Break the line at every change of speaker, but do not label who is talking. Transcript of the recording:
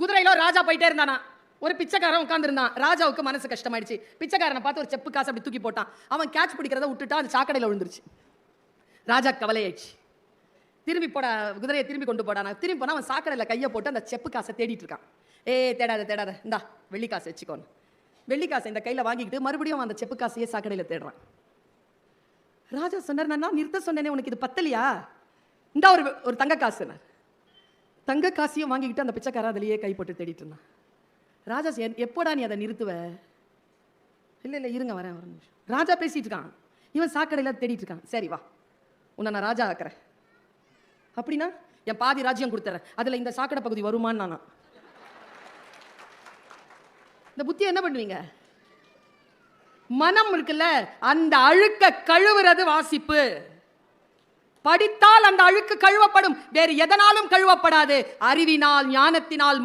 குதிரையில ராஜா போயிட்டே இருந்தானா? ஒரு பிச்சைக்காரன் உட்காந்துருந்தான் ராஜாவுக்கு மனசு கஷ்டமாயிடுச்சு. பிச்சைக்காரனை பார்த்து ஒரு செப்பு காசு அப்படி தூக்கி போட்டான். அவன் கேட்ச் பிடிக்கிறத விட்டுட்டா அந்த சாக்கடையில் விழுந்துருச்சு. ராஜா கவலையாயிடுச்சு. திரும்பி போட குதிரையை திரும்பி கொண்டு போடானா திரும்பி போனால் அவன் சாக்கடையில் கையை போட்டு அந்த செப்பு காசை தேடிட்டு இருக்கான். ஏ தேடாத தேடாத. இந்தா வெள்ளி காசு வச்சுக்கோன்னு. வெள்ளி காசை இந்த கையில் வாங்கிக்கிட்டு மறுபடியும் அவன் அந்த செப்பு காசையே சாக்கடையில் தேடுறான். ராஜா சொன்னார் நான் நிறுத்த சொன்னேனே உனக்கு இது பத்தலையா? இந்தா ஒரு ஒரு தங்க காசுனார் தங்க காசியும் வாங்கிக்கிட்டு அந்த பிச்சைக்காரன் அதிலேயே கைப்பட்டு தேடிட்டு இருந்தான். ராஜா எப்போடா நீ அதை நிறுத்துவ? இல்லை இல்லை இருங்க வரேன் ஒரு நிமிஷம். ராஜா பேசிட்டு இருக்கான். இவன் சாக்கடையில் தேடிட்டு இருக்கான். சரி வா. உன்னை நான் ராஜா ஆக்குறேன். அப்படின்னா என் பாதி ராஜ்யம் கொடுத்துறேன். அதில் இந்த சாக்கடை பகுதி வருமான்னு நானா? இந்த புத்தி என்ன பண்ணுவீங்க? மனம் இருக்குல்ல அந்த அழுக்க கழுவுறது வாசிப்பு. படித்தால் அந்த அழுக்கு கழுவப்படும். வேறு எதனாலும் கழுவப்படாது. அறிவினால் ஞானத்தினால்